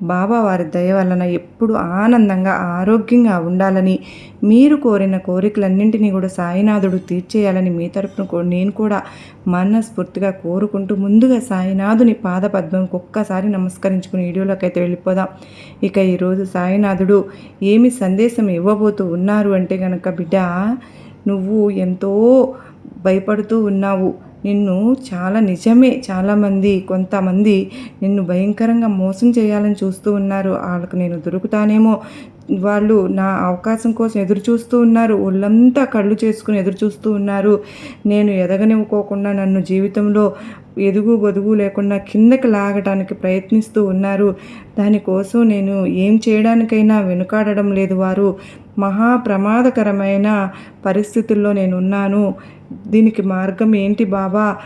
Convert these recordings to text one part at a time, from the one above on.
బాబా వారి దయ వలన ఎప్పుడు ఆనందంగా ఆరోగ్యంగా ఉండాలని మీరు కోరిన కోరికలన్నింటినీ కూడా సాయినాథుడు తీర్చేయాలని మీ తరపున నేను కూడా మనస్ఫూర్తిగా కోరుకుంటూ ముందుగా సాయినాథుని పాదపద్మంకి ఒక్కసారి నమస్కరించుకుని వీడియోలోకి అయితే వెళ్ళిపోదాం. ఇక ఈరోజు సాయినాథుడు ఏమి సందేశం ఇవ్వబోతూ ఉన్నారు అంటే కనుక బిడ్డ నువ్వు ఎంతో భయపడుతూ ఉన్నావు. నిన్ను చాలా నిజమే చాలామంది కొంతమంది నిన్ను భయంకరంగా మోసం చేయాలని చూస్తూ ఉన్నారు. వాళ్ళకు నేను దొరుకుతానేమో వాళ్ళు నా అవకాశం కోసం ఎదురు చూస్తూ ఉన్నారు. ఒళ్ళంతా కళ్ళు చేసుకుని ఎదురు చూస్తూ ఉన్నారు. నేను ఎదగనివ్వకోకుండా నన్ను జీవితంలో ఎదుగు బొదుగు లేకుండా కిందకి లాగడానికి ప్రయత్నిస్తూ ఉన్నారు. దానికోసం నేను ఏం చేయడానికైనా వెనుకాడడం లేదు వారు. మహా ప్రమాదకరమైన పరిస్థితుల్లో నేను ఉన్నాను దీనికి మార్గం ఏంటి బాబా?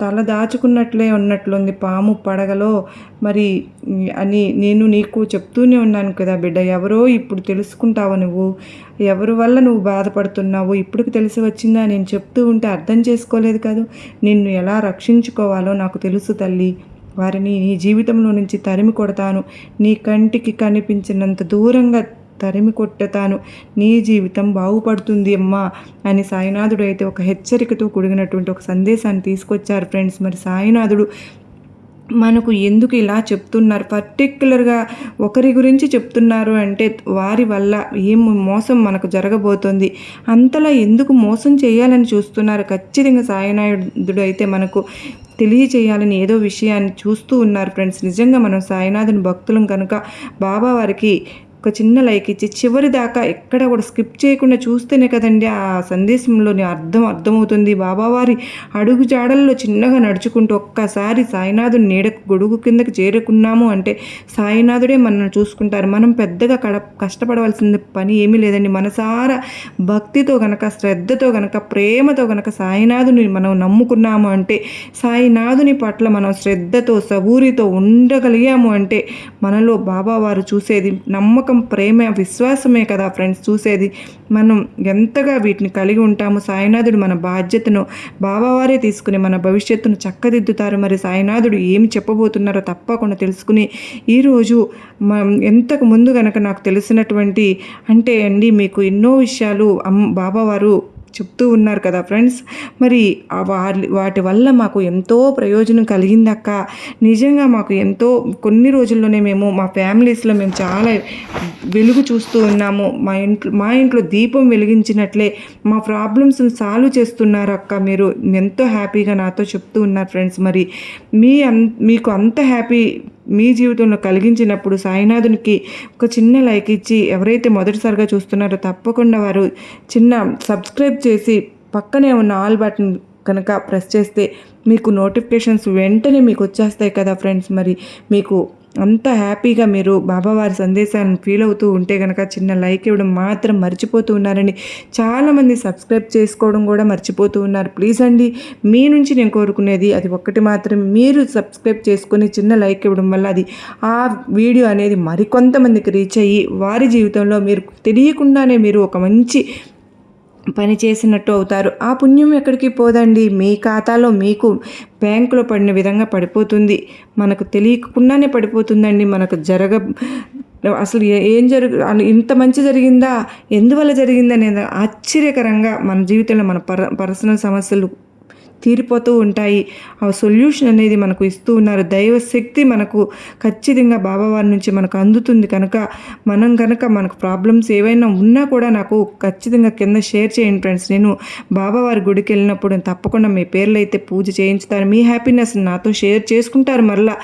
తల దాచుకున్నట్లే ఉన్నట్లుంది. పాము పడగలో మరి అని నేను నీకు చెప్తూనే ఉన్నాను కదా బిడ్డ. ఎవరో ఇప్పుడు తెలుసుకుంటావు నువ్వు. ఎవరి వల్ల నువ్వు బాధపడుతున్నావు? ఇప్పుడు తెలిసి వచ్చిందా? నేను చెప్తూ ఉంటే అర్థం చేసుకోలేదు కాదు. నిన్ను ఎలా రక్షించుకోవాలో నాకు తెలుసు తల్లి. వారిని నీ జీవితంలో నుంచి తరిమి కొడతాను. నీ కంటికి కనిపించినంత దూరంగా తరిమి కొట్టతాను. నీ జీవితం బాగుపడుతుంది అమ్మా అని సాయినాథుడు అయితే ఒక హెచ్చరికతో కూడినటువంటి ఒక సందేశాన్ని తీసుకొచ్చారు ఫ్రెండ్స్. మరి సాయినాథుడు మనకు ఎందుకు ఇలా చెప్తున్నారు? పర్టిక్యులర్గా ఒకరి గురించి చెప్తున్నారు అంటే వారి వల్ల ఏం మోసం మనకు జరగబోతోంది? అంతలా ఎందుకు మోసం చేయాలని చూస్తున్నారు? ఖచ్చితంగా సాయినాథుడు అయితే మనకు తెలియచేయాలని ఏదో విషయాన్ని చూస్తూ ఉన్నారు ఫ్రెండ్స్. నిజంగా మనం సాయినాథుని భక్తులం కనుక బాబా వారికి ఒక చిన్న లైక్ ఇచ్చి చివరి దాకా ఎక్కడ కూడా స్కిప్ చేయకుండా చూస్తేనే కదండి ఆ సందేశంలోని అర్థం అర్థమవుతుంది. బాబావారి అడుగు జాడల్లో చిన్నగా నడుచుకుంటూ ఒక్కసారి సాయినాథుని నీడకు గొడుగు కిందకి చేరుకున్నాము అంటే సాయినాథుడే మనల్ని చూసుకుంటారు. మనం పెద్దగా కడ కష్టపడవలసిన పని ఏమీ లేదండి. మనసారా భక్తితో గనక శ్రద్ధతో గనక ప్రేమతో గనక సాయినాథుని మనం నమ్ముకున్నాము అంటే సాయినాథుని పట్ల మనం శ్రద్ధతో సబూరితో ఉండగలిగాము అంటే మనలో బాబావారు చూసేది నమ్మకం ప్రేమ విశ్వాసమే కదా ఫ్రెండ్స్ చూసేది. మనం ఎంతగా వీటిని కలిగి ఉంటాము సాయినాథుడు మన బాధ్యతను బాబావారే తీసుకుని మన భవిష్యత్తును చక్కదిద్దుతారు. మరి సాయినాథుడు ఏమి చెప్పబోతున్నారో తప్పకుండా తెలుసుకుని ఈరోజు మనం ఎంతకు ముందు గనక నాకు తెలిసినటువంటి అంటే అండి మీకు ఎన్నో విషయాలు అమ్ బాబావారు చెప్తూ ఉన్నారు కదా ఫ్రెండ్స్. మరి వారి వాటి వల్ల మాకు ఎంతో ప్రయోజనం కలిగిందక్క నిజంగా మాకు ఎంతో కొన్ని రోజుల్లోనే మేము మా ఫ్యామిలీస్లో మేము చాలా వెలుగు చూస్తూ ఉన్నాము. మా ఇంట్లో మా ఇంట్లో దీపం వెలిగించినట్లే మా ప్రాబ్లమ్స్ని సాల్వ్ చేస్తున్నారు అక్క మీరు. ఎంతో హ్యాపీగా నాతో చెప్తూ ఉన్నారు ఫ్రెండ్స్. మరి మీ అన్ మీకు అంత హ్యాపీ మీ జీవితంలో కలిగించినప్పుడు సాయినాథునికి ఒక చిన్న లైక్ ఇచ్చి ఎవరైతే మొదటిసారిగా చూస్తున్నారో తప్పకుండా వారు చిన్న సబ్స్క్రైబ్ చేసి పక్కనే ఉన్న ఆల్ బటన్ కనుక ప్రెస్ చేస్తే మీకు నోటిఫికేషన్స్ వెంటనే మీకు వచ్చేస్తాయి కదా ఫ్రెండ్స్. మరి మీకు అంత హ్యాపీగా మీరు బాబావారి సందేశాన్ని ఫీల్ అవుతూ ఉంటే కనుక చిన్న లైక్ ఇవ్వడం మాత్రం మర్చిపోతూ ఉన్నారండి. చాలామంది సబ్స్క్రైబ్ చేసుకోవడం కూడా మర్చిపోతూ ఉన్నారు. ప్లీజ్ అండి మీ నుంచి నేను కోరుకునేది అది ఒక్కటి మాత్రం. మీరు సబ్స్క్రైబ్ చేసుకొని చిన్న లైక్ ఇవ్వడం వల్ల అది ఆ వీడియో అనేది మరికొంతమందికి రీచ్ అయ్యి వారి జీవితంలో మీరు తెలియకుండానే మీరు ఒక మంచి పని చేసినట్టు అవుతారు. ఆ పుణ్యం ఎక్కడికి పోదండి? మీ ఖాతాలో మీకు బ్యాంకులో పడిన విధంగా పడిపోతుంది. మనకు తెలియకుండానే పడిపోతుందండి. మనకు జరగ అసలు ఏం జరుగు ఇంత మంచి జరిగిందా? ఎందువల్ల జరిగిందనేది ఆశ్చర్యకరంగా మన జీవితంలో మన పర పర్సనల్ సమస్యలు తీరిపోతూ ఉంటాయి. ఆ సొల్యూషన్ అనేది మనకు ఇస్తూ ఉన్నారు. దైవశక్తి మనకు ఖచ్చితంగా బాబావారి నుంచి మనకు అందుతుంది కనుక మనం కనుక మనకు ప్రాబ్లమ్స్ ఏవైనా ఉన్నా కూడా నాకు ఖచ్చితంగా కింద షేర్ చేయండి ఫ్రెండ్స్. నేను బాబావారి గుడికి వెళ్ళినప్పుడు తప్పకుండా మీ పేర్లు అయితే పూజ చేయించుతాను. మీ హ్యాపీనెస్ నాతో షేర్ చేసుకుంటారు మరలా.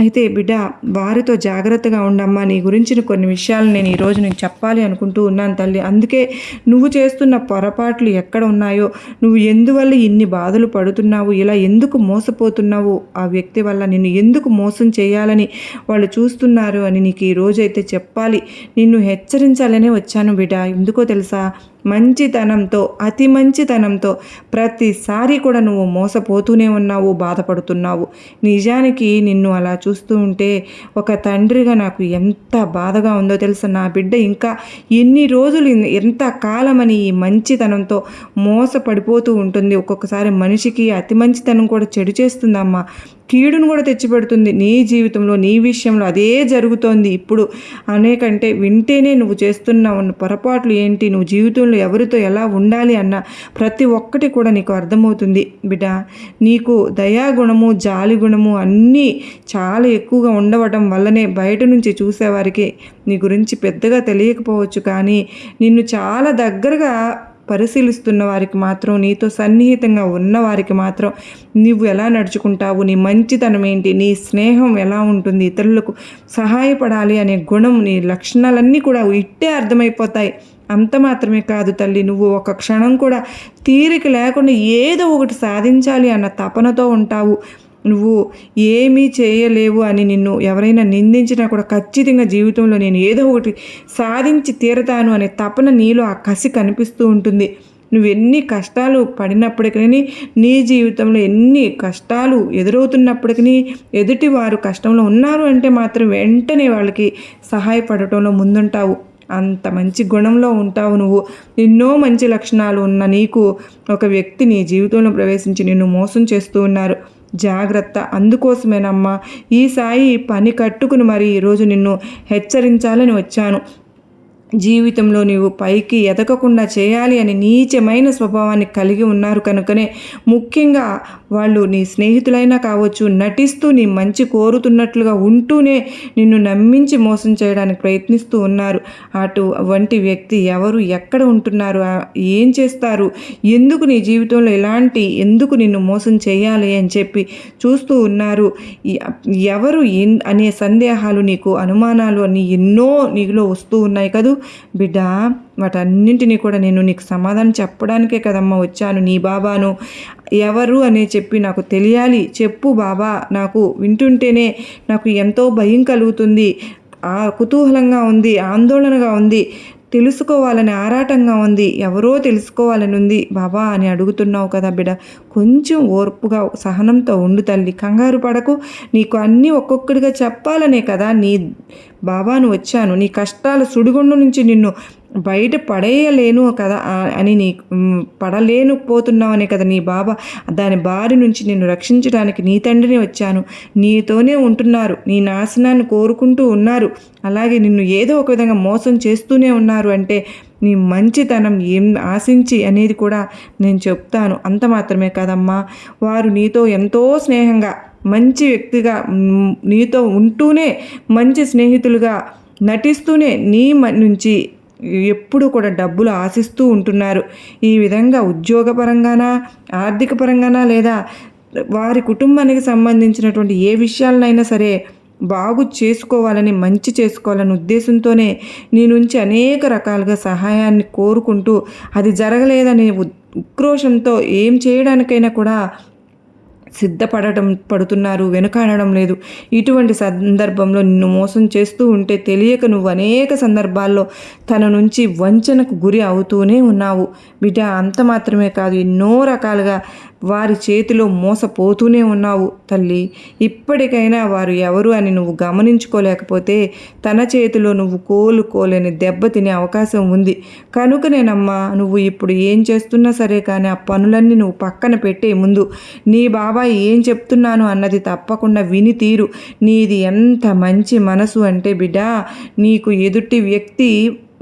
అయితే బిడ్డ వారితో జాగ్రత్తగా ఉండమ్మా. నీ గురించిన కొన్ని విషయాలు నేను ఈరోజు నేను చెప్పాలి అనుకుంటూ ఉన్నాను తల్లి. అందుకే నువ్వు చేస్తున్న పొరపాట్లు ఎక్కడ ఉన్నాయో నువ్వు ఎందువల్ల ఇన్ని బాధలు పడు పడుతున్నావు? ఇలా ఎందుకు మోసపోతున్నావు? ఆ వ్యక్తి వల్ల నిన్ను ఎందుకు మోసం చేయాలని వాళ్ళు చూస్తున్నారు అని నీకు ఈ రోజైతే చెప్పాలి. నిన్ను హెచ్చరించాలనే వచ్చాను బిడ్డ. ఎందుకో తెలుసా? మంచితనంతో అతి మంచితనంతో ప్రతిసారి కూడా నువ్వు మోసపోతూనే ఉన్నావు బాధపడుతున్నావు. నిజానికి నిన్ను అలా చూస్తూ ఉంటే ఒక తండ్రిగా నాకు ఎంత బాధగా ఉందో తెలుసా నా బిడ్డ? ఇంకా ఎన్ని రోజులు ఎంత కాలమని ఈ మంచితనంతో మోసపడిపోతూ ఉంటుంది. ఒక్కొక్కసారి మనిషి మనిషికి అతి మంచితనం కూడా చెడు చేస్తుందమ్మా. కీడును కూడా తెచ్చిపెడుతుంది. నీ జీవితంలో నీ విషయంలో అదే జరుగుతోంది. ఇప్పుడు అనేకంటే వింటేనే నువ్వు చేస్తున్న ఉన్న పొరపాట్లు ఏంటి? నువ్వు జీవితంలో ఎవరితో ఎలా ఉండాలి అన్న ప్రతి ఒక్కటి కూడా నీకు అర్థమవుతుంది. బిడ్డ నీకు దయాగుణము జాలి గుణము అన్నీ చాలా ఎక్కువగా ఉండవటం వల్లనే బయట నుంచి చూసేవారికి నీ గురించి పెద్దగా తెలియకపోవచ్చు కానీ నిన్ను చాలా దగ్గరగా పరిశీలిస్తున్న వారికి మాత్రం నీతో సన్నిహితంగా ఉన్న వారికి మాత్రం నువ్వు ఎలా నడుచుకుంటావు నీ మంచితనం ఏంటి నీ స్నేహం ఎలా ఉంటుంది ఇతరులకు సహాయపడాలి అనే గుణం నీ లక్షణాలన్నీ కూడా ఇట్టే అర్థమైపోతాయి. అంత మాత్రమే కాదు తల్లి నువ్వు ఒక క్షణం కూడా తీరిక లేకుండా ఏదో ఒకటి సాధించాలి అన్న తపనతో ఉంటావు. నువ్వు ఏమీ చేయలేవు అని నిన్ను ఎవరైనా నిందించినా కూడా ఖచ్చితంగా జీవితంలో నేను ఏదో ఒకటి సాధించి తీరతాను అనే తపన నీలో ఆ కసి కనిపిస్తూ ఉంటుంది. నువ్వు ఎన్ని కష్టాలు పడినప్పటికీ నీ జీవితంలో ఎన్ని కష్టాలు ఎదురవుతున్నప్పటికీ ఎదుటి వారు కష్టంలో ఉన్నారు అంటే మాత్రం వెంటనే వాళ్ళకి సహాయపడటంలో ముందుంటావు. అంత మంచి గుణంలో ఉంటావు నువ్వు. ఎన్నో మంచి లక్షణాలు ఉన్న నీకు ఒక వ్యక్తి నీ జీవితంలో ప్రవేశించి నిన్ను మోసం చేస్తూ ఉన్నారు. జాగ్రత్త. అందుకోసమేనమ్మా ఈ సాయి పని కట్టుకుని మరి ఈరోజు నిన్ను హెచ్చరించాలని వచ్చాను. జీవితంలో నీవు పైకి ఎదగకుండా చేయాలి అని నీచమైన స్వభావాన్ని కలిగి ఉన్నారు కనుకనే ముఖ్యంగా వాళ్ళు నీ స్నేహితులైనా కావచ్చు నటిస్తూ నీ మంచి కోరుతున్నట్లుగా ఉంటూనే నిన్ను నమ్మించి మోసం చేయడానికి ప్రయత్నిస్తూ ఉన్నారు. అటు వంటి వ్యక్తి ఎవరు ఎక్కడ ఉంటున్నారు ఏం చేస్తారు ఎందుకు నీ జీవితంలో ఎలాంటి ఎందుకు నిన్ను మోసం చేయాలి అని చెప్పి చూస్తూ ఉన్నారు. ఎవరు అనే సందేహాలు నీకు అనుమానాలు అని ఎన్నో నీలో వస్తూ ఉన్నాయి కదూ? బిడ్డ వాటన్నింటినీ కూడా నేను నీకు సమాధానం చెప్పడానికే కదమ్మా వచ్చాను నీ బాబాను. ఎవరు? అని చెప్పి నాకు తెలియాలి. చెప్పు బాబా నాకు వింటుంటేనే నాకు ఎంతో భయం కలుగుతుంది. ఆ కుతూహలంగా ఉంది ఆందోళనగా ఉంది. తెలుసుకోవాలని ఆరాటంగా ఉంది. ఎవరో తెలుసుకోవాలని ఉంది బాబా అని అడుగుతున్నావు కదా బిడ. కొంచెం ఓర్పుగా సహనంతో ఉండు తల్లి. కంగారు పడకు. నీకు అన్నీ ఒక్కొక్కడిగా చెప్పాలనే కదా. నీ బాబాను వచ్చాను. నీ కష్టాల సుడిగుండు నుంచి నిన్ను బయట పడేయలేను కదా అని నీ పడలేను పోతున్నావనే కదా నీ బాబా. దాని బారి నుంచి నిన్ను రక్షించడానికి నీ తండ్రిని వచ్చాను. నీతోనే ఉంటున్నారు. నీ నాశనాన్ని కోరుకుంటూ ఉన్నారు. అలాగే నిన్ను ఏదో ఒక విధంగా మోసం చేస్తూనే ఉన్నారు అంటే నీ మంచితనం ఏం ఆశించి అనేది కూడా నేను చెప్తాను. అంత మాత్రమే కదమ్మా. వారు నీతో ఎంతో స్నేహంగా మంచి వ్యక్తిగా నీతో ఉంటూనే మంచి స్నేహితులుగా నటిస్తూనే నీ నుంచి ఎప్పుడు కూడా డబ్బులు ఆశిస్తూ ఉంటున్నారు. ఈ విధంగా ఉద్యోగపరంగానా ఆర్థిక పరంగానా లేదా వారి కుటుంబానికి సంబంధించినటువంటి ఏ విషయాలనైనా సరే బాగు చేసుకోవాలని మంచి చేసుకోవాలని ఉద్దేశంతోనే నీ నుంచి అనేక రకాలుగా సహాయాన్ని కోరుకుంటూ అది జరగలేదని ఉక్రోషంతో ఏం చేయడానికైనా కూడా సిద్ధపడటం పడుతున్నారు వెనుకాడడం లేదు. ఇటువంటి సందర్భంలో నిన్ను మోసం చేస్తూ ఉంటే తెలియక నువ్వు అనేక సందర్భాల్లో తన నుంచి వంచనకు గురి అవుతూనే ఉన్నావు. బిడ్డ అంత మాత్రమే కాదు ఎన్నో రకాలుగా వారి చేతిలో మోసపోతూనే ఉన్నావు తల్లి. ఇప్పటికైనా వారు ఎవరు అని నువ్వు గమనించుకోలేకపోతే తన చేతిలో నువ్వు కోలుకోలేని దెబ్బ తినే అవకాశం ఉంది. కనుకనేనమ్మా నువ్వు ఇప్పుడు ఏం చేస్తున్నా సరే కానీ ఆ పనులన్నీ నువ్వు పక్కన పెట్టే ముందు నీ బాబాయ్ ఏం చెప్తున్నాను అన్నది తప్పకుండా విని తీరు. నీది ఎంత మంచి మనసు అంటే బిడ్డ నీకు ఎదుటి వ్యక్తి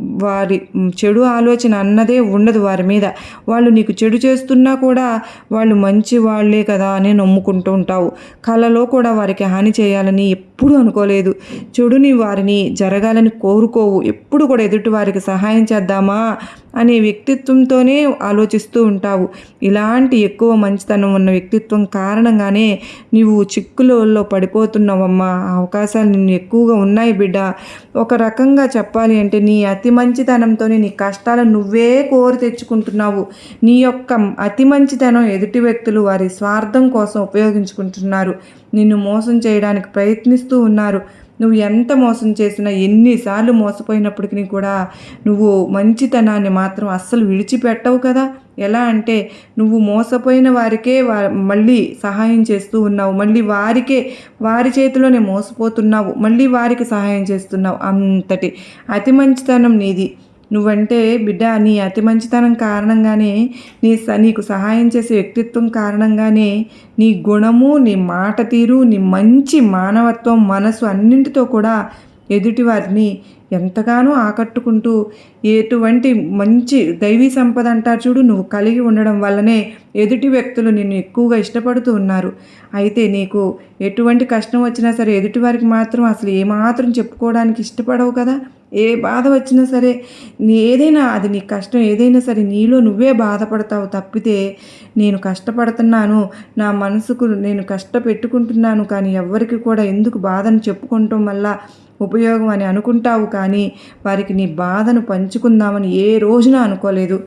వారి చెడు ఆలోచన అన్నదే ఉండదు వారి మీద. వాళ్ళు నీకు చెడు చేస్తున్నా కూడా వాళ్ళు మంచి వాళ్ళే కదా అని నమ్ముకుంటూ ఉంటావు. కళలో కూడా వారికి హాని చేయాలని ఎప్పుడు అనుకోలేదు. చెడుని వారిని జరగాలని కోరుకోవు. ఎప్పుడు కూడా ఎదుటి వారికి సహాయం చేద్దామా అనే వ్యక్తిత్వంతోనే ఆలోచిస్తూ ఉంటావు. ఇలాంటి ఎక్కువ మంచితనం ఉన్న వ్యక్తిత్వం కారణంగానే నీవు చిక్కులలో పడిపోతున్నావమ్మా. అవకాశాలు నిన్ను ఎక్కువగా ఉన్నాయి బిడ్డ. ఒక రకంగా చెప్పాలి అంటే నీ అతి అతి మంచితనంతోనే నీ కష్టాలను నువ్వే కోరి తెచ్చుకుంటున్నావు. నీ యొక్క అతి మంచితనం ఎదుటి వ్యక్తులు వారి స్వార్థం కోసం ఉపయోగించుకుంటున్నారు. నిన్ను మోసం చేయడానికి ప్రయత్నిస్తూ ఉన్నారు. నువ్వు ఎంత మోసం చేసినా ఎన్నిసార్లు మోసపోయినప్పటికీ కూడా నువ్వు మంచితనాన్ని మాత్రం అస్సలు విడిచిపెట్టవు కదా. ఎలా అంటే నువ్వు మోసపోయిన వారికే వా మళ్ళీ సహాయం చేస్తూ ఉన్నావు. మళ్ళీ వారికే వారి చేతిలోనే మోసపోతున్నావు. మళ్ళీ వారికి సహాయం చేస్తున్నావు. అంతటి అతి మంచితనం నీది. నువ్వంటే బిడ్డ నీ అతి మంచితనం కారణంగానే నీ స నీకు సహాయం చేసే వ్యక్తిత్వం కారణంగానే నీ గుణము నీ మాట తీరు నీ మంచి మానవత్వం మనసు అన్నింటితో కూడా ఎదుటివారిని ఎంతగానో ఆకట్టుకుంటూ ఎటువంటి మంచి దైవీ సంపద అంటారు చూడు నువ్వు కలిగి ఉండడం వల్లనే ఎదుటి వ్యక్తులు నిన్ను ఎక్కువగా ఇష్టపడుతూ ఉన్నారు. అయితే నీకు ఎటువంటి కష్టం వచ్చినా సరే ఎదుటివారికి మాత్రం అసలు ఏమాత్రం చెప్పుకోవడానికి ఇష్టపడవు కదా. ఏ బాధ వచ్చినా సరే నీ ఏదైనా అది నీ కష్టం ఏదైనా సరే నీలో నువ్వే బాధపడతావు తప్పితే నేను కష్టపడుతున్నాను నా మనసుకు నేను కష్టపెట్టుకుంటున్నాను కానీ ఎవ్వరికి కూడా ఎందుకు బాధను చెప్పుకుంటాం వల్ల ఉపయోగం అని అనుకుంటావు కానీ వారికి నీ బాధను పంచుకుందామని ఏ రోజున అనుకోలేదు.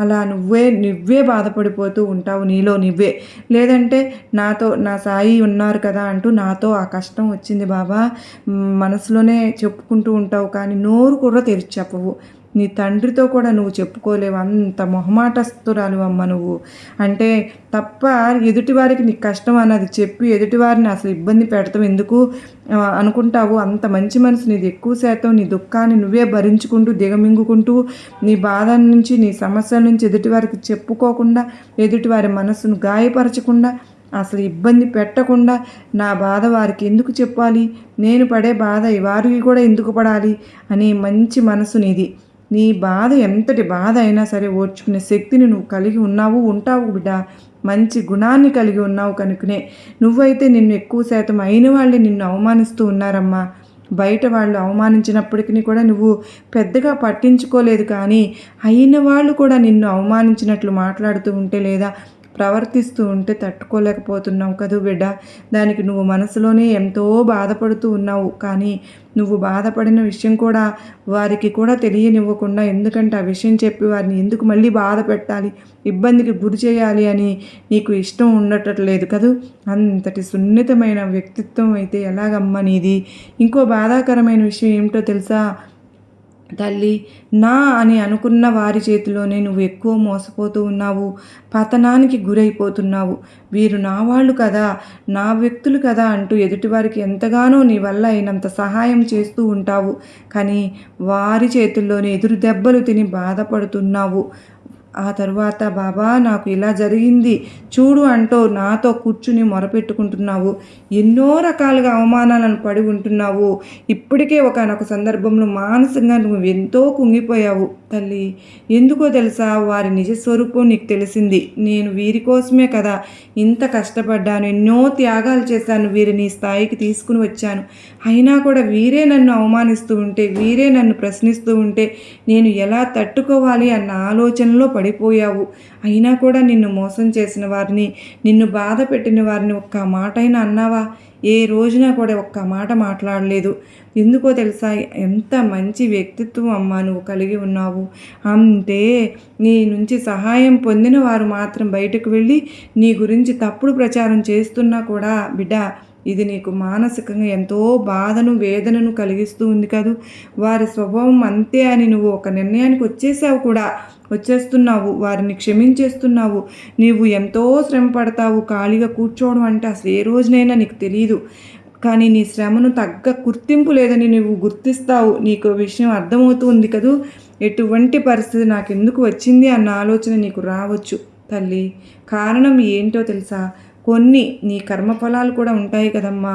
అలా నువ్వే నువ్వే బాధపడిపోతూ ఉంటావు నీలో నువ్వే. లేదంటే నాతో నా సాయి ఉన్నారు కదా అంటూ నాతో ఆ కష్టం వచ్చింది బాబా. మనసులోనే చెప్పుకుంటూ ఉంటావు కానీ నోరు కూడా తెరిచి చెప్పవు. నీ తండ్రితో కూడా నువ్వు చెప్పుకోలేవు. అంత మొహమాటస్తురాలు అమ్మ నువ్వు. అంటే తప్ప ఎదుటివారికి నీకు కష్టం అన్నది చెప్పి ఎదుటివారిని అసలు ఇబ్బంది పెడతావు. ఎందుకు అనుకుంటావు? అంత మంచి మనసు నీది. ఎక్కువ శాతం నీ దుఃఖాన్ని నువ్వే భరించుకుంటూ దిగమింగుకుంటూ నీ బాధ నుంచి నీ సమస్యల నుంచి ఎదుటివారికి చెప్పుకోకుండా ఎదుటివారి మనసును గాయపరచకుండా అసలు ఇబ్బంది పెట్టకుండా నా బాధ వారికి ఎందుకు చెప్పాలి? నేను పడే బాధ వారికి కూడా ఎందుకు పడాలి? అనే మంచి మనసు నీది. నీ బాధ ఎంతటి బాధ అయినా సరే ఓర్చుకునే శక్తిని నువ్వు కలిగి ఉన్నావు ఉంటావు బిడ్డ. మంచి గుణాన్ని కలిగి ఉన్నావు కనుకనే. నువ్వైతే నిన్ను ఎక్కువ శాతం అయిన వాళ్ళే నిన్ను అవమానిస్తూ ఉన్నారమ్మా. బయట వాళ్ళు అవమానించినప్పటికీ కూడా నువ్వు పెద్దగా పట్టించుకోలేదు కానీ అయిన వాళ్ళు కూడా నిన్ను అవమానించినట్లు మాట్లాడుతూ ఉంటే లేదా ప్రవర్తిస్తూ ఉంటే తట్టుకోలేకపోతున్నావు కదూ బిడ్డ. దానికి నువ్వు మనసులోనే ఎంతో బాధపడుతూ ఉన్నావు. కానీ నువ్వు బాధపడిన విషయం కూడా వారికి కూడా తెలియనివ్వకుండా ఎందుకంటే ఆ విషయం చెప్పి వారిని ఎందుకు మళ్ళీ బాధ పెట్టాలి? ఇబ్బందికి గురి చేయాలి అని నీకు ఇష్టం ఉండటట్లేదు కదూ. అంతటి సున్నితమైన వ్యక్తిత్వం అయితే ఎలాగమ్మా నీది? ఇంకో బాధాకరమైన విషయం ఏమిటో తెలుసా? తల్లి నా అని అనుకున్న వారి చేతిలోనే నువ్వు ఎక్కువ మోసపోతూ ఉన్నావు. పతనానికి గురైపోతున్నావు. వీరు నా వాళ్ళు కదా నా వ్యక్తులు కదా అంటూ ఎదుటివారికి ఎంతగానో నీ వల్ల అయినంత సహాయం చేస్తూ ఉంటావు. కానీ వారి చేతుల్లోనే ఎదురు దెబ్బలు తిని బాధపడుతున్నావు. ఆ తరువాత బాబా నాకు ఇలా జరిగింది. చూడు అంటూ నాతో కూర్చుని మొరపెట్టుకుంటున్నావు. ఎన్నో రకాలుగా అవమానాలను పడి ఉంటున్నావు. ఇప్పటికే ఒకనొక సందర్భంలో మానసికంగా నువ్వు ఎంతో కుంగిపోయావు. తల్లి ఎందుకో తెలుసా? వారి నిజస్వరూపం నీకు తెలిసింది. నేను వీరి కోసమే కదా ఇంత కష్టపడ్డాను ఎన్నో త్యాగాలు చేశాను వీరిని స్థాయికి తీసుకుని వచ్చాను. అయినా కూడా వీరే నన్ను అవమానిస్తూ ఉంటే వీరే నన్ను ప్రశ్నిస్తూ ఉంటే నేను ఎలా తట్టుకోవాలి అన్న ఆలోచనలో పడిపోయావు. అయినా కూడా నిన్ను మోసం చేసిన వారిని నిన్ను బాధ పెట్టిన వారిని ఒక్క మాట అన్నావా? ఏ రోజున కూడా ఒక్క మాట మాట్లాడలేదు. ఎందుకో తెలుసా? ఎంత మంచి వ్యక్తిత్వం అమ్మ నువ్వు కలిగి ఉన్నావు. అంటే నీ నుంచి సహాయం పొందిన వారు మాత్రం బయటకు వెళ్ళి నీ గురించి తప్పుడు ప్రచారం చేస్తున్నా కూడా బిడ్డ ఇది నీకు మానసికంగా ఎంతో బాధను వేదనను కలిగిస్తూ ఉంది కదూ. వారి స్వభావం అంతే అని నువ్వు ఒక నిర్ణయానికి వచ్చేసావు కూడా. వచ్చేస్తున్నావు వారిని క్షమించేస్తున్నావు. నీవు ఎంతో శ్రమ పడతావు ఖాళీగా కూర్చోవడం అంటే అసలు ఏ రోజునైనా నీకు తెలియదు కానీ నీ శ్రమను తగ్గ గుర్తింపు లేదని నువ్వు గుర్తిస్తావు. నీకు విషయం అర్థమవుతుంది కదూ? ఎటువంటి పరిస్థితి నాకు ఎందుకు వచ్చింది అన్న ఆలోచన నీకు రావచ్చు. తల్లి కారణం ఏంటో తెలుసా? కొన్ని నీ కర్మఫలాలు కూడా ఉంటాయి కదమ్మా.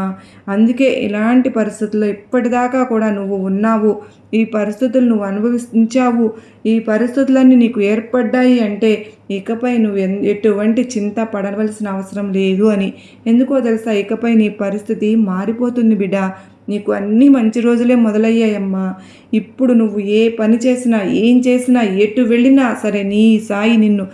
అందుకే ఇలాంటి పరిస్థితుల్లో ఇప్పటిదాకా కూడా నువ్వు ఉన్నావు. ఈ పరిస్థితులు నువ్వు అనుభవించావు. ఈ పరిస్థితులన్నీ నీకు ఏర్పడ్డాయి అంటే ఇకపై నువ్వు ఎటువంటి చింత పడవలసిన అవసరం లేదు అని. ఎందుకో తెలుసా? ఇకపై నీ పరిస్థితి మారిపోతుంది బిడ్డ నీకు అన్ని మంచి రోజులే మొదలయ్యాయమ్మా. ఇప్పుడు నువ్వు ఏ పని చేసినా ఏం చేసినా ఎటు వెళ్ళినా సరే నీ సాయి నిన్ను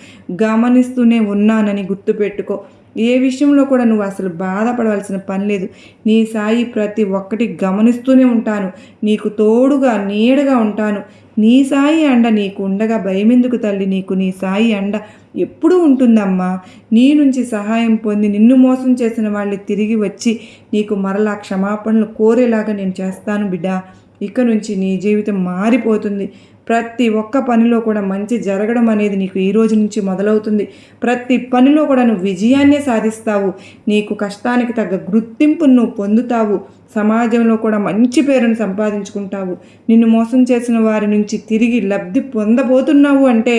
గమనిస్తూనే ఉన్నానని గుర్తుపెట్టుకో. ఏ విషయంలో కూడా నువ్వు అసలు బాధపడవలసిన పని లేదు. నీ సాయి ప్రతి ఒక్కటి గమనిస్తూనే ఉంటాను. నీకు తోడుగా నీడగా ఉంటాను. నీ సాయి అండ నీకు ఉండగా భయమెందుకు తల్లి? నీకు నీ సాయి అండ ఎప్పుడూ ఉంటుందమ్మా. నీ నుంచి సహాయం పొంది నిన్ను మోసం చేసిన వాళ్ళు తిరిగి వచ్చి నీకు మరలా క్షమాపణలు కోరేలాగా నేను చేస్తాను బిడ్డ. ఇక నుంచి నీ జీవితం మారిపోతుంది. ప్రతి ఒక్క పనిలో కూడా మంచి జరగడం అనేది నీకు ఈ రోజు నుంచి మొదలవుతుంది. ప్రతి పనిలో కూడా నువ్వు విజయాన్నే సాధిస్తావు. నీకు కష్టానికి తగ్గ గుర్తింపును నువ్వు పొందుతావు. సమాజంలో కూడా మంచి పేరును సంపాదించుకుంటావు. నిన్ను మోసం చేసిన వారి నుంచి తిరిగి లబ్ధి పొందబోతున్నావు అంటే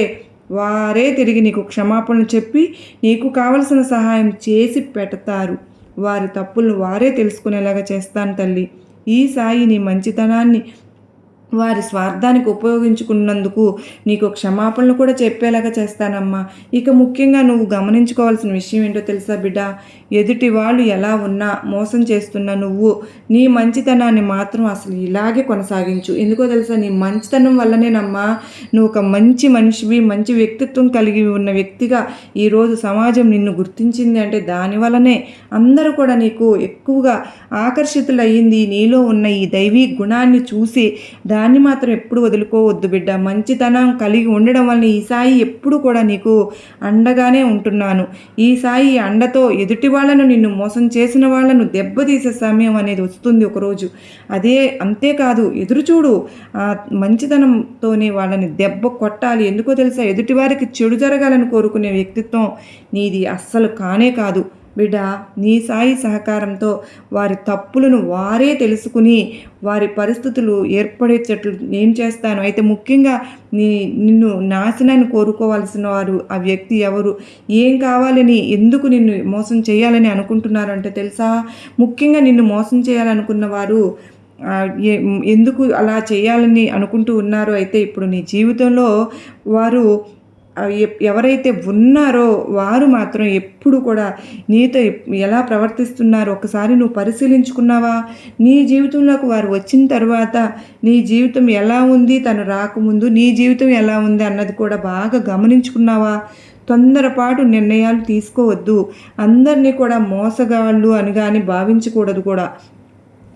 వారే తిరిగి నీకు క్షమాపణలు చెప్పి నీకు కావలసిన సహాయం చేసి పెడతారు. వారి తప్పులను వారే తెలుసుకునేలాగా చేస్తాను తల్లి. ఈ సాయి నీ మంచితనాన్ని వారి స్వార్థానికి ఉపయోగించుకున్నందుకు నీకు క్షమాపణలు కూడా చెప్పేలాగా చేస్తానమ్మా. ఇక ముఖ్యంగా నువ్వు గమనించుకోవాల్సిన విషయం ఏంటో తెలుసా బిడ్డ? ఎదుటి వాళ్ళు ఎలా ఉన్నా మోసం చేస్తున్నా నువ్వు నీ మంచితనాన్ని మాత్రం అసలు ఇలాగే కొనసాగించు. ఎందుకో తెలుసా? నీ మంచితనం వల్లనేనమ్మా నువ్వు ఒక మంచి మనిషివి మంచి వ్యక్తిత్వం కలిగి ఉన్న వ్యక్తిగా ఈరోజు సమాజం నిన్ను గుర్తించింది అంటే దానివల్లనే అందరూ కూడా నీకు ఎక్కువగా ఆకర్షితులయ్యింది. నీలో ఉన్న ఈ దైవీ గుణాన్ని చూసి దా దాన్ని మాత్రం ఎప్పుడు వదులుకోవద్దు బిడ్డ. మంచితనం కలిగి ఉండడం వల్ల ఈ సాయి ఎప్పుడు కూడా నీకు అండగానే ఉంటున్నాను. ఈ సాయి అండతో ఎదుటి వాళ్ళను నిన్ను మోసం చేసిన వాళ్ళను దెబ్బతీసే సమయం అనేది వస్తుంది ఒకరోజు. అదే అంతేకాదు ఎదురుచూడు ఆ మంచితనంతోనే వాళ్ళని దెబ్బ కొట్టాలి. ఎందుకో తెలుసా? ఎదుటివారికి చెడు జరగాలని కోరుకునే వ్యక్తిత్వం నీది అస్సలు కానే కాదు. బిడ్డ నీ సాయి సహకారంతో వారి తప్పులను వారే తెలుసుకుని వారి పరిస్థితులు ఏర్పడేటట్లు నేను చేస్తాను. అయితే ముఖ్యంగా నీ నిన్ను నాశనాన్ని కోరుకోవాల్సిన వారు ఆ వ్యక్తి ఎవరు ఏం కావాలని ఎందుకు నిన్ను మోసం చేయాలని అనుకుంటున్నారు అంటే తెలుసా? ముఖ్యంగా నిన్ను మోసం చేయాలనుకున్న వారు ఎందుకు అలా చేయాలని అనుకుంటూ ఉన్నారో? అయితే ఇప్పుడు నీ జీవితంలో వారు ఎవరైతే ఉన్నారో వారు మాత్రం ఎప్పుడు కూడా నీతో ఎలా ప్రవర్తిస్తున్నారో ఒకసారి నువ్వు పరిశీలించుకున్నావా? నీ జీవితంలోకి వారు వచ్చిన తర్వాత నీ జీవితం ఎలా ఉంది? తను రాకముందు నీ జీవితం ఎలా ఉంది అన్నది కూడా బాగా గమనించుకున్నావా? తొందరపాటు నిర్ణయాలు తీసుకోవద్దు. అందరినీ కూడా మోసగాళ్ళు అని కానీ భావించకూడదు కూడా.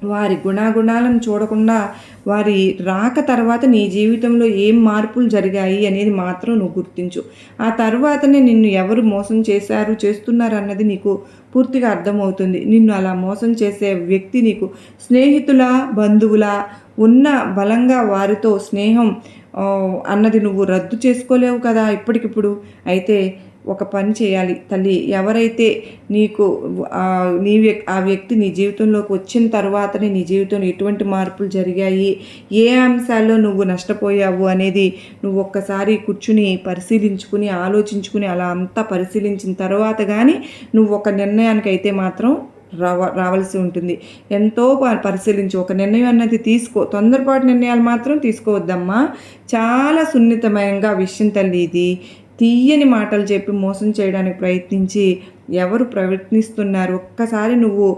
వారి గుణాగుణాలను చూడకుండా వారి రాక తర్వాత నీ జీవితంలో ఏం మార్పులు జరిగాయి అనేది మాత్రం నువ్వు గుర్తించు. ఆ తర్వాతనే నిన్ను ఎవరు మోసం చేశారు చేస్తున్నారు అన్నది నీకు పూర్తిగా అర్థమవుతుంది. నిన్ను అలా మోసం చేసే వ్యక్తి నీకు స్నేహితుల బంధువుల ఉన్న బలంగా వారితో స్నేహం అన్నది నువ్వు రద్దు చేసుకోలేవు కదా ఇప్పటికిప్పుడు. అయితే ఒక పని చేయాలి. తల్లి ఎవరైతే నీకు నీ వ్యక్ ఆ వ్యక్తి నీ జీవితంలోకి వచ్చిన తర్వాతనే నీ జీవితంలో ఎటువంటి మార్పులు జరిగాయి ఏ అంశాల్లో నువ్వు నష్టపోయావు అనేది నువ్వు ఒక్కసారి కూర్చుని పరిశీలించుకుని ఆలోచించుకుని అలా అంతా పరిశీలించిన తర్వాత కానీ నువ్వు ఒక నిర్ణయానికి అయితే మాత్రం రావ రావాల్సి ఉంటుంది. ఎంతో పరిశీలించి. ఒక నిర్ణయం అన్నది తీసుకో తొందరపాటు నిర్ణయాలు మాత్రం తీసుకోవద్దమ్మా. చాలా సున్నితమయంగా విషయం తల్లి ఇది. తీయని మాటలు చెప్పి మోసం చేయడానికి ప్రయత్నించి ఎవరు ప్రయత్నిస్తున్నారు? ఒక్కసారి నువ్వు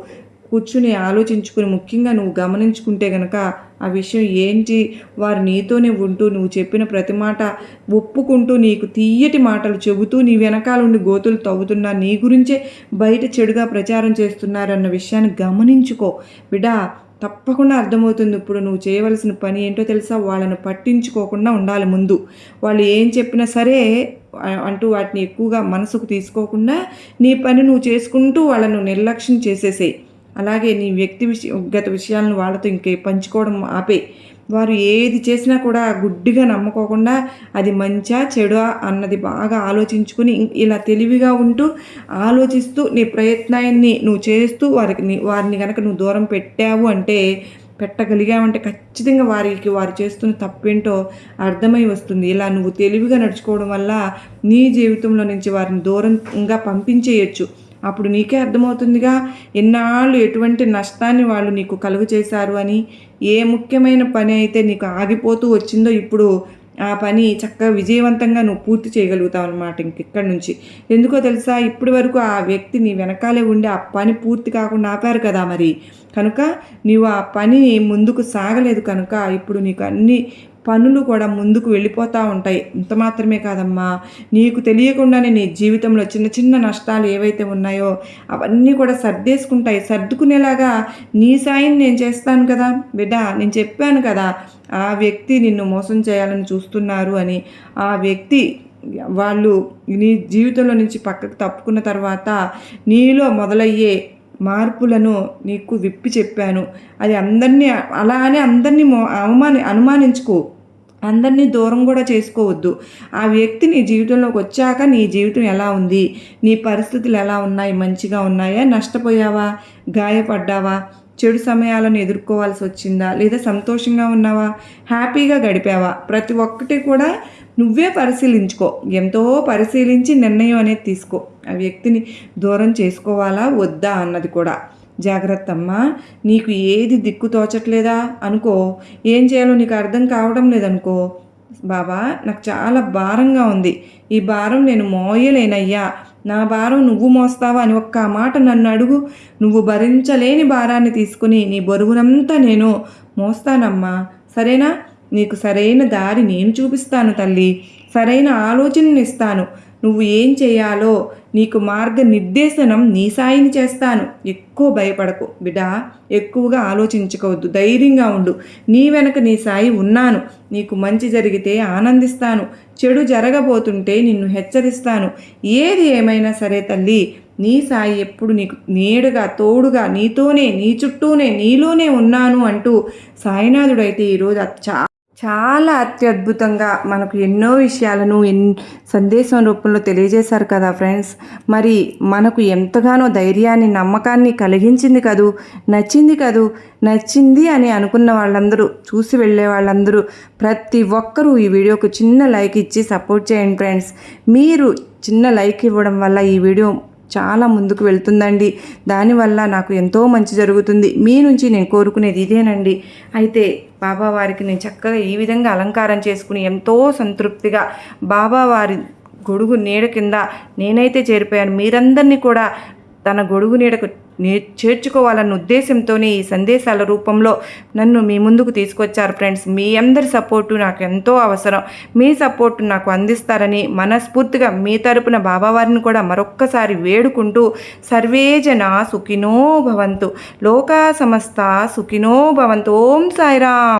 కూర్చుని ఆలోచించుకుని ముఖ్యంగా నువ్వు గమనించుకుంటే గనక ఆ విషయం ఏంటి? వారు నీతోనే ఉంటూ నువ్వు చెప్పిన ప్రతి మాట ఒప్పుకుంటూ నీకు తీయటి మాటలు చెబుతూ నీ వెనకాలండి గోతులు తవ్వుతున్నా నీ గురించే బయట చెడుగా ప్రచారం చేస్తున్నారన్న విషయాన్ని గమనించుకో. బిడా తప్పకుండా అర్థమవుతుంది. ఇప్పుడు నువ్వు చేయవలసిన పని ఏంటో తెలుసా? వాళ్ళని పట్టించుకోకుండా ఉండాలి ముందు. వాళ్ళు ఏం చెప్పినా సరే అంటూ వాటిని ఎక్కువగా మనసుకు తీసుకోకుండా నీ పని నువ్వు చేసుకుంటూ వాళ్ళను నిర్లక్ష్యం చేసేసేయి. అలాగే నీ వ్యక్తి విషయగత విషయాలను వాళ్ళతో ఇంకే పంచుకోవడం ఆపే. వారు ఏది చేసినా కూడా గుడ్డిగా నమ్ముకోకుండా అది మంచా చెడా అన్నది బాగా ఆలోచించుకుని ఇలా తెలివిగా ఉంటూ ఆలోచిస్తూ నీ ప్రయత్నాన్ని నువ్వు చేస్తూ వారికి వారిని కనుక నువ్వు దూరం పెట్టావు అంటే పెట్టగలిగామంటే ఖచ్చితంగా వారికి వారు చేస్తున్న తప్పేంటో అర్థమై వస్తుంది. ఇలా నువ్వు తెలివిగా నడుచుకోవడం వల్ల నీ జీవితంలో నుంచి వారిని దూరంగా పంపించేయచ్చు. అప్పుడు నీకే అర్థమవుతుందిగా ఎన్నాళ్ళు ఎటువంటి నష్టాన్ని వాళ్ళు నీకు కలుగు చేశారు అని ఏ ముఖ్యమైన పని అయితే నీకు ఆగిపోతూ వచ్చిందో ఇప్పుడు ఆ పని చక్కగా విజయవంతంగా నువ్వు పూర్తి చేయగలుగుతావు అనమాట ఇంకెక్కడి నుంచి. ఎందుకో తెలుసా? ఇప్పటి వరకు ఆ వ్యక్తి నీ వెనకాలే ఉండి ఆ పని పూర్తి కాకుండా ఆపారు కదా మరి. కనుక నీవు ఆ పని ముందుకు సాగలేదు కనుక ఇప్పుడు నీకు అన్ని పనులు కూడా ముందుకు వెళ్ళిపోతూ ఉంటాయి. ఇంత మాత్రమే కాదమ్మా. నీకు తెలియకుండానే నీ జీవితంలో చిన్న చిన్న నష్టాలు ఏవైతే ఉన్నాయో అవన్నీ కూడా సర్దేసుకుంటాయి. సర్దుకునేలాగా నీ సాయం నేను చేస్తాను కదా. బిడ్డ నేను చెప్పాను కదా ఆ వ్యక్తి నిన్ను మోసం చేయాలని చూస్తున్నారు అని. ఆ వ్యక్తి వాళ్ళు నీ జీవితంలో నుంచి పక్కకు తప్పుకున్న తర్వాత నీలో మొదలయ్యే మార్పులను నీకు విప్పి చెప్పాను. అది అందరినీ అలానే అందరినీ మో అవమాని అనుమానించుకో. అందరినీ దూరం కూడా చేసుకోవద్దు. ఆ వ్యక్తి నీ జీవితంలోకి వచ్చాక నీ జీవితం ఎలా ఉంది? నీ పరిస్థితులు ఎలా ఉన్నాయి? మంచిగా ఉన్నాయా? నష్టపోయావా? గాయపడ్డావా? చెడు సమయాలను ఎదుర్కోవాల్సి వచ్చిందా? లేదా సంతోషంగా ఉన్నావా? హ్యాపీగా గడిపావా? ప్రతి ఒక్కటి కూడా నువ్వే పరిశీలించుకో. ఎంతో పరిశీలించి నిర్ణయం అనేది తీసుకో. ఆ వ్యక్తిని దూరం చేసుకోవాలా? వద్దా? అన్నది కూడా. జాగ్రత్త అమ్మా నీకు ఏది దిక్కు తోచట్లేదా? అనుకో. ఏం చేయాలో నీకు అర్థం కావడం లేదనుకో. బాబా నాకు చాలా భారంగా ఉంది. ఈ భారం నేను మోయలేనయ్యా. నా భారం నువ్వు మోస్తావా అని ఒక్క మాట నన్ను అడుగు. నువ్వు భరించలేని భారాన్ని తీసుకుని నీ బరువునంతా నేను మోస్తానమ్మా. సరేనా? నీకు సరైన దారి నేను చూపిస్తాను తల్లి. సరైన ఆలోచనను ఇస్తాను. నువ్వు ఏం చేయాలో నీకు మార్గ నిర్దేశనం నీ సాయిని చేస్తాను. ఎక్కువ భయపడకు. బిడ్డ ఎక్కువగా ఆలోచించుకోవద్దు. ధైర్యంగా ఉండు. నీ వెనక నీ సాయి ఉన్నాను. నీకు మంచి జరిగితే ఆనందిస్తాను. చెడు జరగబోతుంటే నిన్ను హెచ్చరిస్తాను. ఏది ఏమైనా సరే తల్లి నీ సాయి ఎప్పుడు నీకు నేడుగా తోడుగా నీతోనే నీ చుట్టూనే నీలోనే ఉన్నాను అంటూ సాయినాథుడైతే ఈరోజు చా చాలా అత్యద్భుతంగా మనకు ఎన్నో విషయాలను ఎన్ సందేశం రూపంలో తెలియజేశారు కదా ఫ్రెండ్స్. మరి మనకు ఎంతగానో ధైర్యాన్ని నమ్మకాన్ని కలిగించింది కదూ నచ్చింది కదూ నచ్చింది అని అనుకున్న వాళ్ళందరూ చూసి వెళ్ళే వాళ్ళందరూ ప్రతి ఒక్కరూ ఈ వీడియోకు చిన్న లైక్ ఇచ్చి సపోర్ట్ చేయండి ఫ్రెండ్స్. మీరు చిన్న లైక్ ఇవ్వడం వల్ల ఈ వీడియో చాలా ముందుకు వెళ్తుందండి. దానివల్ల నాకు ఎంతో మంచి జరుగుతుంది. మీ నుంచి నేను కోరుకునేది ఇదేనండి. అయితే బాబా వారికి నేను చక్కగా ఈ విధంగా అలంకారం చేసుకుని ఎంతో సంతృప్తిగా బాబా వారి గొడుగు నీడ కింద నేనైతే చేరిపోయాను. మీరందరినీ కూడా తన గొడుగు నీడకు నే చేర్చుకోవాలన్న ఉద్దేశంతోనే ఈ సందేశాల రూపంలో నన్ను మీ ముందుకు తీసుకొచ్చారు ఫ్రెండ్స్. మీ అందరి సపోర్టు నాకు ఎంతో అవసరం. మీ సపోర్టు నాకు అందిస్తారని మనస్ఫూర్తిగా మీ తరపున బాబావారిని కూడా మరొక్కసారి వేడుకుంటూ సర్వేజన సుఖినో భవంతు లోకా సమస్త సుఖినో భవంతు ఓం సాయిరామ్.